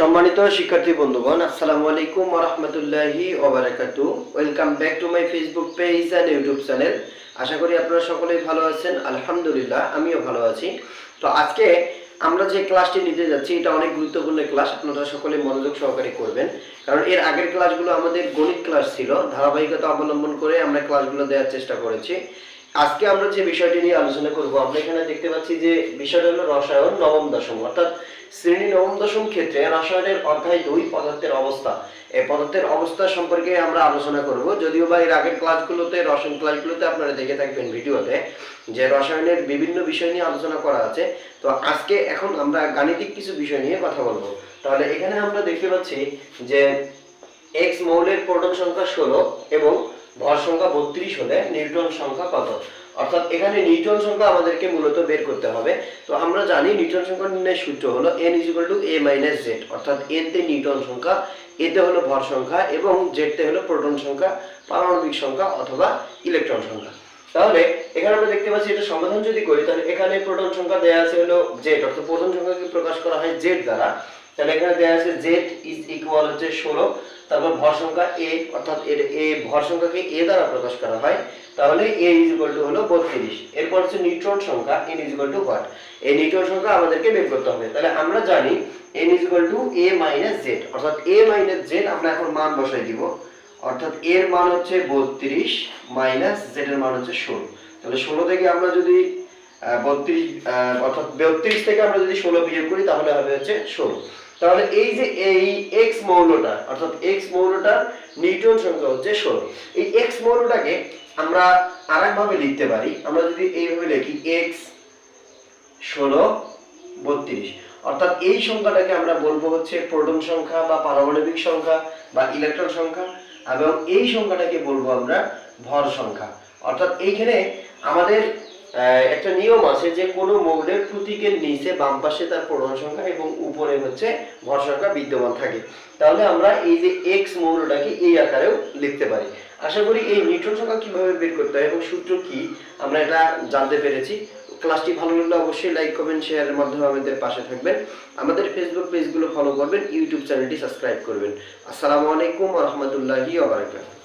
সম্মানিত শিক্ষার্থী বন্ধুগণ, আসসালামু আলাইকুম রহমতুল্লাহি ওবারাকাতু welcome back to my Facebook page and YouTube channel আশা করি আপনারা সকলেই ভালো আছেন, আলহামদুলিল্লাহ, আমিও ভালো আছি। তো আজকে আমরা যে ক্লাসটি নিতে যাচ্ছি, এটা অনেক গুরুত্বপূর্ণ ক্লাস আপনারা সকলে মনোযোগ সহকারে করবেন। কারণ এর আগের ক্লাসগুলো আমাদের গণিত ক্লাস ছিল, ধারাবাহিকতা অবলম্বন করে আমরা ক্লাসগুলো দেওয়ার চেষ্টা করেছি। আজকে আমরা যে বিষয়টি নিয়ে আলোচনা করব, আমরা এখানে দেখতে পাচ্ছি যে বিষয়টা হলো রসায়ন নবম দশম। অর্থাৎ শ্রেণি নবম দশম ক্ষেত্রে রসায়নের অধ্যায় দুই পদার্থের অবস্থা। এই পদার্থের অবস্থা সম্পর্কে আমরা আলোচনা করব। যদিও বা এর আগের ক্লাসগুলোতে, রসায়ন ক্লাসগুলোতে আপনারা দেখে থাকবেন ভিডিওতে যে রসায়নের বিভিন্ন বিষয় নিয়ে আলোচনা করা আছে। তো আজকে এখন আমরা গাণিতিক কিছু বিষয় নিয়ে কথা বলব। তাহলে এখানে আমরা দেখতে পাচ্ছি যে এক্স মৌলের প্রোটন সংখ্যা ষোলো এবং ভর সংখ্যা বত্রিশ হলে নিউটন সংখ্যা কত? অর্থাৎ এখানে নিউটন সংখ্যা আমাদেরকে মূলত বের করতে হবে। তো আমরা জানি নিউটন সংখ্যা নির্ণয়ের সূত্র হলো N is to A minus Z অর্থাৎ এন তে নিউটন সংখ্যা এতে হলো ভর সংখ্যা এবং জেড তে হলো প্রোটন সংখ্যা, পারমাণবিক সংখ্যা অথবা ইলেকট্রন সংখ্যা। তাহলে এখানে আমরা দেখতে পাচ্ছি এটা সমাধান যদি করি, তাহলে এখানে প্রোটন সংখ্যা দেয়া আছে হলো জেড অর্থাৎ প্রোটন সংখ্যাকে প্রকাশ করা হয় জেড দ্বারা। তাহলে এখানে দেয়া আছে জেড ইজ ইকুয়াল হচ্ছে ষোলো, তারপর ভর সংখ্যা এ অর্থাৎ এর, এ ভর সংখ্যাকে এ দ্বারা প্রকাশ করা হয়, তাহলে এ ইজ ইকুয়াল টু হলো বত্রিশ, এরপর হচ্ছে নিউট্রন সংখ্যা N is equal to what এই নিউট্রন সংখ্যা আমাদেরকে বের করতে হবে, তাহলে আমরা জানি N is equal to A minus Z অর্থাৎ এ মাইনাস জেড আমরা এখন মান বসাই দিব, অর্থাৎ এর মান হচ্ছে বত্রিশ মাইনাস জেড এর মান হচ্ছে ষোলো, তাহলে ষোলো থেকে আমরা যদি বত্রিশ অর্থাৎ বত্রিশ থেকে আমরা যদি ষোলো বিয়োগ করি তাহলে হবে হচ্ছে ষোলো তাহলে এই যে এই এক্স মৌলটা, অর্থাৎ এক্স মৌলটার নিউটন সংখ্যা হচ্ছে ষোলো। এই এক্স মৌলটাকে আমরা আর আরেকভাবে লিখতে পারি। আমরা যদি এইভাবে লিখি এক্স ষোলো, বত্রিশ। অর্থাৎ এই সংখ্যাটাকে আমরা বলব হচ্ছে প্রোটন সংখ্যা বা পারমাণবিক সংখ্যা বা ইলেকট্রন সংখ্যা। এবং এই সংখ্যাটাকে বলব আমরা ভর সংখ্যা। অর্থাৎ এইখানে আমাদের একটা নিয়ম আছে যে কোনো মৌলের প্রতীকের নিচে বাম পাশে তার প্রোটন সংখ্যা এবং উপরে হচ্ছে ভর সংখ্যা বিদ্যমান থাকে। তাহলে আমরা এই যে এক্স মৌলটাকে এই আকারেও লিখতে পারি। আশা করি এই নিউটন সংখ্যা কীভাবে বের করতে হয় এবং সূত্র কি, আমরা এটা জানতে পেরেছি। ক্লাসটি ভালো লাগলে অবশ্যই লাইক, কমেন্ট শেয়ারের মাধ্যমে আমাদের পাশে থাকবেন। আমাদের ফেসবুক পেজগুলো ফলো করবেন ইউটিউব চ্যানেলটি সাবস্ক্রাইব করবেন। আসসালামু আলাইকুম রহমতুল্লাহি ওয়া বারাকাতুহু।